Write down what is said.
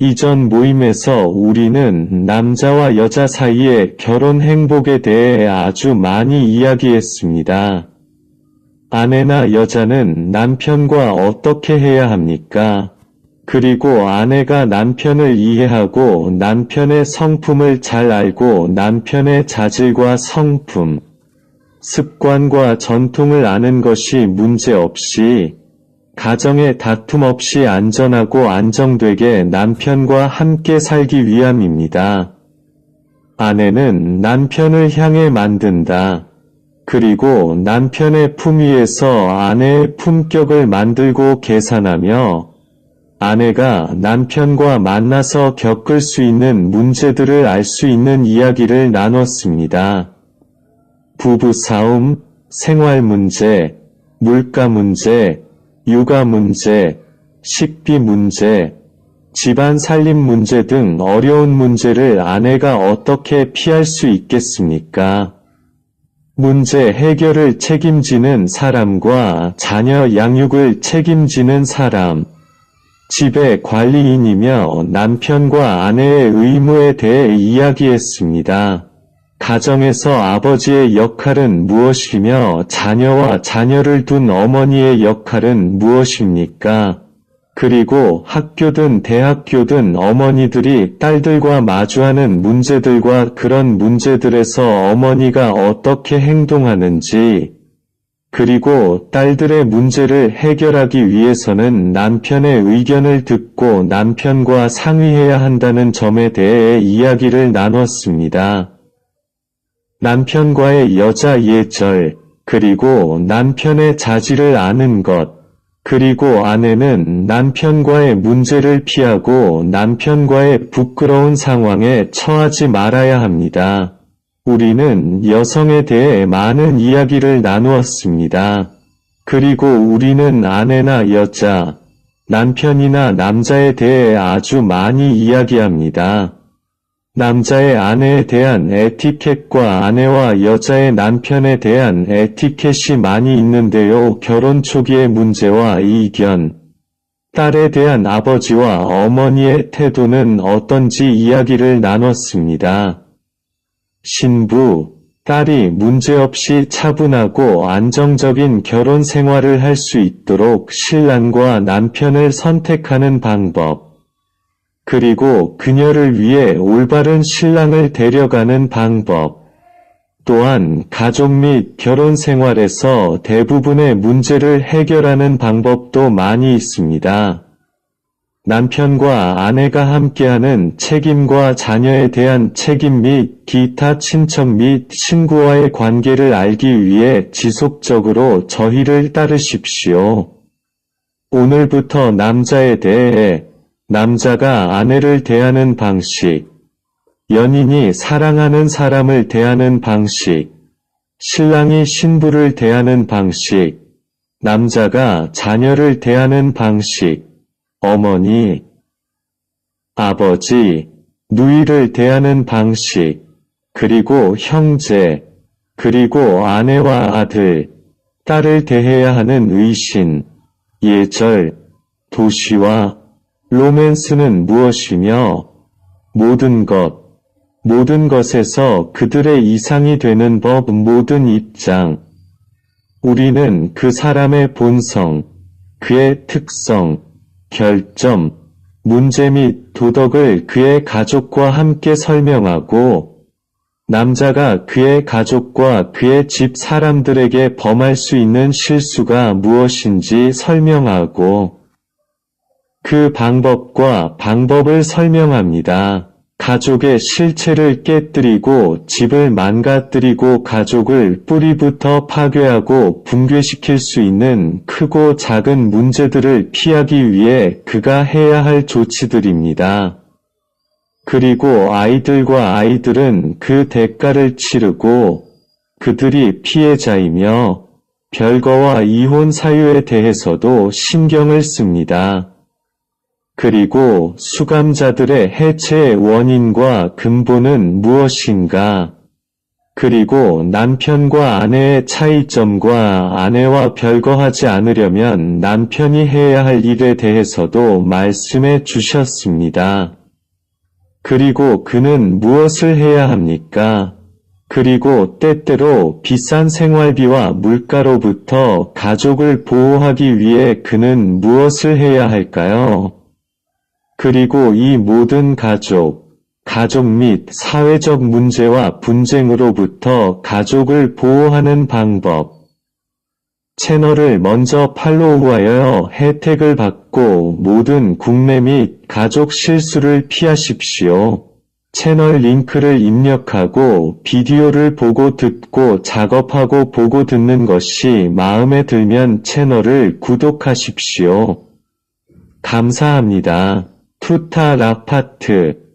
이전 모임에서 우리는 남자와 여자 사이의 결혼 행복에 대해 아주 많이 이야기했습니다. 아내나 여자는 남편과 어떻게 해야 합니까? 그리고 아내가 남편을 이해하고 남편의 성품을 잘 알고 남편의 자질과 성품, 습관과 전통을 아는 것이 문제없이 가정에 다툼 없이 안전하고 안정되게 남편과 함께 살기 위함입니다. 아내는 남편을 향해 만든다. 그리고 남편의 품 위에서 아내의 품격을 만들고 계산하며 아내가 남편과 만나서 겪을 수 있는 문제들을 알 수 있는 이야기를 나눴습니다. 부부 싸움, 생활 문제, 물가 문제, 육아 문제, 식비 문제, 집안 살림 문제 등 어려운 문제를 아내가 어떻게 피할 수 있겠습니까? 문제 해결을 책임지는 사람과 자녀 양육을 책임지는 사람, 집의 관리인이며 남편과 아내의 의무에 대해 이야기했습니다. 가정에서 아버지의 역할은 무엇이며 자녀와 자녀를 둔 어머니의 역할은 무엇입니까? 그리고 학교든 대학교든 어머니들이 딸들과 마주하는 문제들과 그런 문제들에서 어머니가 어떻게 행동하는지, 그리고 딸들의 문제를 해결하기 위해서는 남편의 의견을 듣고 남편과 상의해야 한다는 점에 대해 이야기를 나눴습니다. 남편과의 여자 예절, 그리고 남편의 자질을 아는 것, 그리고 아내는 남편과의 문제를 피하고 남편과의 부끄러운 상황에 처하지 말아야 합니다. 우리는 여성에 대해 많은 이야기를 나누었습니다. 그리고 우리는 아내나 여자, 남편이나 남자에 대해 아주 많이 이야기합니다. 남자의 아내에 대한 에티켓과 아내와 여자의 남편에 대한 에티켓이 많이 있는데요. 결혼 초기의 문제와 이견, 딸에 대한 아버지와 어머니의 태도는 어떤지 이야기를 나눴습니다. 신부, 딸이 문제없이 차분하고 안정적인 결혼 생활을 할 수 있도록 신랑과 남편을 선택하는 방법, 그리고 그녀를 위해 올바른 신랑을 데려가는 방법, 또한 가족 및 결혼 생활에서 대부분의 문제를 해결하는 방법도 많이 있습니다. 남편과 아내가 함께하는 책임과 자녀에 대한 책임 및 기타 친척 및 친구와의 관계를 알기 위해 지속적으로 저희를 따르십시오. 오늘부터 남자에 대해 남자가 아내를 대하는 방식, 연인이 사랑하는 사람을 대하는 방식, 신랑이 신부를 대하는 방식, 남자가 자녀를 대하는 방식, 어머니, 아버지, 누이를 대하는 방식, 그리고 형제, 그리고 아내와 아들, 딸을 대해야 하는 의신, 예절, 도시와 로맨스는 무엇이며 모든 것, 모든 것에서 그들의 이상이 되는 법 모든 입장. 우리는 그 사람의 본성, 그의 특성, 결점, 문제 및 도덕을 그의 가족과 함께 설명하고 남자가 그의 가족과 그의 집 사람들에게 범할 수 있는 실수가 무엇인지 설명하고 그 방법과 방법을 설명합니다. 가족의 실체를 깨뜨리고 집을 망가뜨리고 가족을 뿌리부터 파괴하고 붕괴시킬 수 있는 크고 작은 문제들을 피하기 위해 그가 해야 할 조치들입니다. 그리고 아이들과 아이들은 그 대가를 치르고 그들이 피해자이며 별거와 이혼 사유에 대해서도 신경을 씁니다. 그리고 수감자들의 해체의 원인과 근본은 무엇인가? 그리고 남편과 아내의 차이점과 아내와 별거하지 않으려면 남편이 해야 할 일에 대해서도 말씀해 주셨습니다. 그리고 그는 무엇을 해야 합니까? 그리고 때때로 비싼 생활비와 물가로부터 가족을 보호하기 위해 그는 무엇을 해야 할까요? 그리고 이 모든 가족, 가족 및 사회적 문제와 분쟁으로부터 가족을 보호하는 방법. 채널을 먼저 팔로우하여 혜택을 받고 모든 국내 및 가족 실수를 피하십시오. 채널 링크를 입력하고 비디오를 보고 듣고 작업하고 보고 듣는 것이 마음에 들면 채널을 구독하십시오. 감사합니다. 투타 라파트